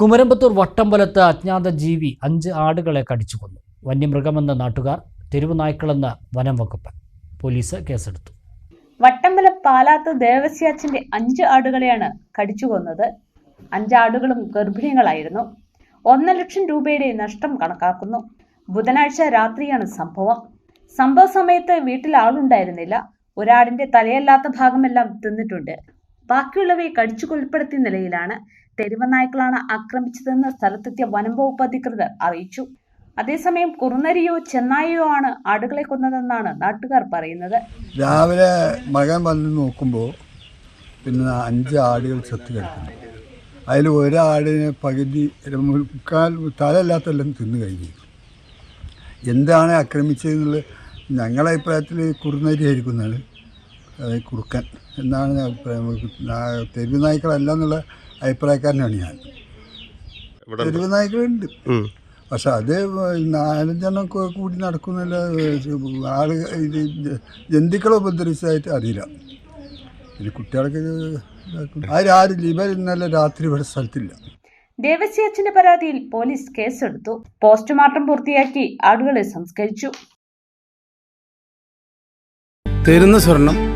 കുമരമ്പത്തൂർ വട്ടമ്പലത്ത് അജ്ഞാത ജീവി അഞ്ച് ആടുകളെ കടിച്ചു കൊന്നു. വന്യമൃഗമെന്ന് നാട്ടുകാർ തെരുവ് നായ്ക്കളെന്ന് വനം വകുപ്പ് പോലീസ് കേസെടുത്തു. വട്ടമ്പല പാലാത്ത് ദേവസ്യാച്ചന്റെ അഞ്ച് ആടുകളെയാണ് കടിച്ചു കൊന്നത്. അഞ്ചാടുകളും ഗർഭിണികളായിരുന്നു. ഒന്നര ലക്ഷം രൂപയുടെ നഷ്ടം കണക്കാക്കുന്നു. ബുധനാഴ്ച രാത്രിയാണ് സംഭവം. സംഭവ സമയത്ത് വീട്ടിൽ ആളുണ്ടായിരുന്നില്ല. ഒരാടിന്റെ തലയല്ലാത്ത ഭാഗമെല്ലാം തിന്നിട്ടുണ്ട്. ബാക്കിയുള്ളവയെ കടിച്ചു കൊൽപ്പെടുത്തിയ നിലയിലാണ് തെരുവ് നായ്ക്കളാണ് ആക്രമിച്ചതെന്ന് സ്ഥലത്തെത്തിയ വനം വകുപ്പ് അധികൃതർ അറിയിച്ചു. അതേസമയം കുറുനരിയോ ചെന്നായിയോ ആണ് ആടുകളെ കൊന്നതെന്നാണ് നാട്ടുകാർ പറയുന്നത്. രാവിലെ മകൻ വന്ന് നോക്കുമ്പോൾ പിന്നെ അഞ്ച് ആടുകൾ ചത്തു കിടക്കുന്നു. അതിൽ ഒരാടിനെ പകുതി മുക്കാൽ തലയില്ലാത്തെല്ലാം തിന്നു കഴിഞ്ഞു. എന്താണ് ആക്രമിച്ചതെന്നുള്ളത്? ഞങ്ങളുടെ അഭിപ്രായത്തിൽ കുറുനരി ആയിരിക്കുന്നതാണ് അതായത് കുറുക്കൻ എന്നാണ് ഞാൻ അഭിപ്രായം. തെരുവ് നായ്ക്കളല്ല എന്നുള്ള അഭിപ്രായക്കാരനാണ് ഞാൻ. തെരുവ് നായ്ക്കളുണ്ട്. പക്ഷെ അത് നാലഞ്ചെണ്ണം കൂടി നടക്കുന്നില്ല ആൾ ഇത് ജന്തുക്കളെ ഉപദ്രവിച്ചതായിട്ട് അറിയില്ല. പിന്നെ കുട്ടികൾക്ക് ആരും ഇവർ ഇന്നലെ രാത്രി ഇവിടെ സ്ഥലത്തില്ല. ദേവസ്യച്ചന്റെ പരാതിയിൽ പോലീസ് കേസെടുത്തു. പോസ്റ്റ്മോർട്ടം പൂർത്തിയാക്കി ആടുകളെ സംസ്കരിച്ചു. തരുന്ന സ്വർണം